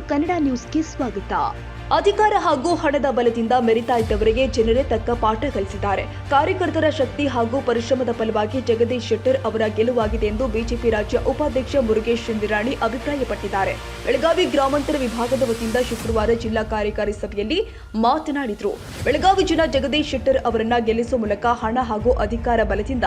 ಕನ್ನಡ ನ್ಯೂಸ್ಗೆ ಸ್ವಾಗತ. ಅಧಿಕಾರ ಹಾಗೂ ಹಣದ ಬಲದಿಂದ ಮೆರಿತಾ ಇದ್ದವರಿಗೆ ಜನರೇ ತಕ್ಕ ಪಾಠ ಕಲಿಸಿದ್ದಾರೆ. ಕಾರ್ಯಕರ್ತರ ಶಕ್ತಿ ಹಾಗೂ ಪರಿಶ್ರಮದ ಫಲವಾಗಿ ಜಗದೀಶ್ ಶೆಟ್ಟರ್ ಅವರ ಗೆಲುವಾಗಿದೆ ಎಂದು ಬಿಜೆಪಿ ರಾಜ್ಯ ಉಪಾಧ್ಯಕ್ಷ ಮುರುಗೇಶ್ ಚಂದಿರಾಣಿ ಅಭಿಪ್ರಾಯಪಟ್ಟಿದ್ದಾರೆ. ಬೆಳಗಾವಿ ಗ್ರಾಮಾಂತರ ವಿಭಾಗದ ವತಿಯಿಂದ ಶುಕ್ರವಾರ ಜಿಲ್ಲಾ ಕಾರ್ಯಕಾರಿ ಸಭೆಯಲ್ಲಿ ಮಾತನಾಡಿದರು. ಬೆಳಗಾವಿ ಜನ ಜಗದೀಶ್ ಶೆಟ್ಟರ್ ಅವರನ್ನ ಗೆಲ್ಲಿಸುವ ಮೂಲಕ ಹಣ ಹಾಗೂ ಅಧಿಕಾರ ಬಲದಿಂದ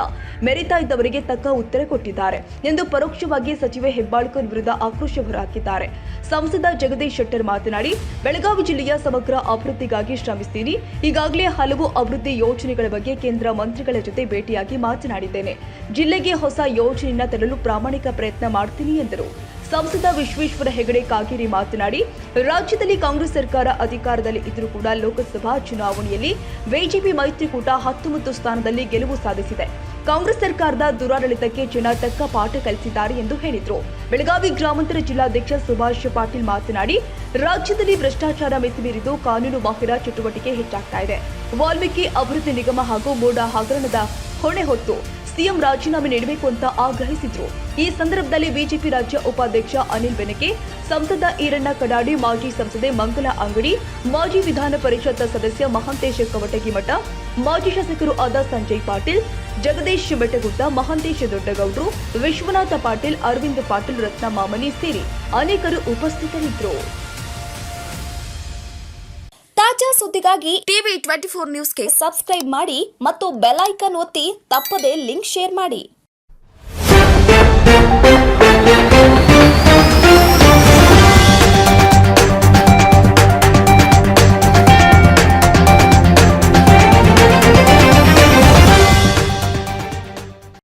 ಮೆರಿತಾ ಇದ್ದವರಿಗೆ ತಕ್ಕ ಉತ್ತರ ಕೊಟ್ಟಿದ್ದಾರೆ ಎಂದು ಪರೋಕ್ಷವಾಗಿ ಸಚಿವೆ ಹೆಬ್ಬಾಳ್ಕರ್ ವಿರುದ್ಧ ಆಕ್ರೋಶ ಹೊರಹಾಕಿದ್ದಾರೆ. ಸಂಸದ ಜಗದೀಶ್ ಶೆಟ್ಟರ್ ಮಾತನಾಡಿ, ಬೆಳಗಾವಿ ಜಿಲ್ಲೆಯ ಸಮಗ್ರ ಅಭಿವೃದ್ಧಿಗಾಗಿ ಶ್ರಮಿಸ್ತೀನಿ. ಈಗಾಗಲೇ ಹಲವು ಅಭಿವೃದ್ಧಿ ಯೋಜನೆಗಳ ಬಗ್ಗೆ ಕೇಂದ್ರ ಮಂತ್ರಿಗಳ ಜೊತೆ ಭೇಟಿಯಾಗಿ ಮಾತನಾಡಿದ್ದೇನೆ. ಜಿಲ್ಲೆಗೆ ಹೊಸ ಯೋಜನೆಯನ್ನು ತರಲು ಪ್ರಾಮಾಣಿಕ ಪ್ರಯತ್ನ ಮಾಡ್ತೀನಿ ಎಂದರು. ಸಂಸದ ವಿಶ್ವೇಶ್ವರ ಹೆಗಡೆ ಕಾಗೇರಿ ಮಾತನಾಡಿ, ರಾಜ್ಯದಲ್ಲಿ ಕಾಂಗ್ರೆಸ್ ಸರ್ಕಾರ ಅಧಿಕಾರದಲ್ಲಿ ಇದ್ದರೂ ಕೂಡ ಲೋಕಸಭಾ ಚುನಾವಣೆಯಲ್ಲಿ ಬಿಜೆಪಿ ಮೈತ್ರಿಕೂಟ ಹತ್ತೊಂಬತ್ತು ಸ್ಥಾನದಲ್ಲಿ ಗೆಲುವು ಸಾಧಿಸಿದೆ. ಕಾಂಗ್ರೆಸ್ ಸರ್ಕಾರದ ದುರಾಡಳಿತಕ್ಕೆ ಜನ ತಕ್ಕ ಪಾಠ ಕಲಿಸಿದ್ದಾರೆ ಎಂದು ಹೇಳಿದರು. ಬೆಳಗಾವಿ ಗ್ರಾಮಾಂತರ ಜಿಲ್ಲಾಧ್ಯಕ್ಷ ಸುಭಾಷ್ ಪಾಟೀಲ್ ಮಾತನಾಡಿ, ರಾಜ್ಯದಲ್ಲಿ ಭ್ರಷ್ಟಾಚಾರ ಮಿತಿಮೀರಿದು ಕಾನೂನು ಬಾಹಿರ ಚಟುವಟಿಕೆ ಹೆಚ್ಚಾಗ್ತಾ ಇದೆ. ವಾಲ್ಮೀಕಿ ಅಭಿವೃದ್ಧಿ ನಿಗಮ ಹಾಗೂ ಮೋಡ ಹಗರಣದ ಹೊಣೆ ಹೊತ್ತು ಸಿಎಂ ರಾಜೀನಾಮೆ ನೀಡಬೇಕು ಅಂತ ಆಗ್ರಹಿಸಿದ್ರು. ಈ ಸಂದರ್ಭದಲ್ಲಿ ಬಿಜೆಪಿ ರಾಜ್ಯ ಉಪಾಧ್ಯಕ್ಷ ಅನಿಲ್ ಬೆನಕೆ, ಸಂಸದ ಈರಣ್ಣ ಕಡಾಡಿ, ಮಾಜಿ ಸಂಸದೆ ಮಂಗಲ ಅಂಗಡಿ, ಮಾಜಿ ವಿಧಾನ ಪರಿಷತ್ ಸದಸ್ಯ ಮಹಾಂತೇಶ ಕವಟಗಿಮಠ ಮಾಜಿ ಶಾಸಕರು ಆದ ಸಂಜಯ್ ಪಾಟೀಲ್, ಜಗದೀಶ್ ಬೆಟ್ಟಗುಡ್ಡ ಮಹಾಂತೇಶ ದೊಡ್ಡಗೌಡರು, ವಿಶ್ವನಾಥ ಪಾಟೀಲ್, ಅರವಿಂದ್ ಪಾಟೀಲ್ ರತ್ನ ಮಾಮನಿ ಸೇರಿ ಅನೇಕರು ಉಪಸ್ಥಿತರಿದ್ದರು. ತಾಜಾ ಸುದ್ದಿಗಾಗಿ ಟಿವಿ ಟ್ವೆಂಟಿ ಫೋರ್ ನ್ಯೂಸ್ಗೆ ಸಬ್ಸ್ಕ್ರೈಬ್ ಮಾಡಿ ಮತ್ತು ಬೆಲ್ ಐಕನ್ ಒತ್ತಿ ತಪ್ಪದೇ ಲಿಂಕ್ ಶೇರ್ ಮಾಡಿ.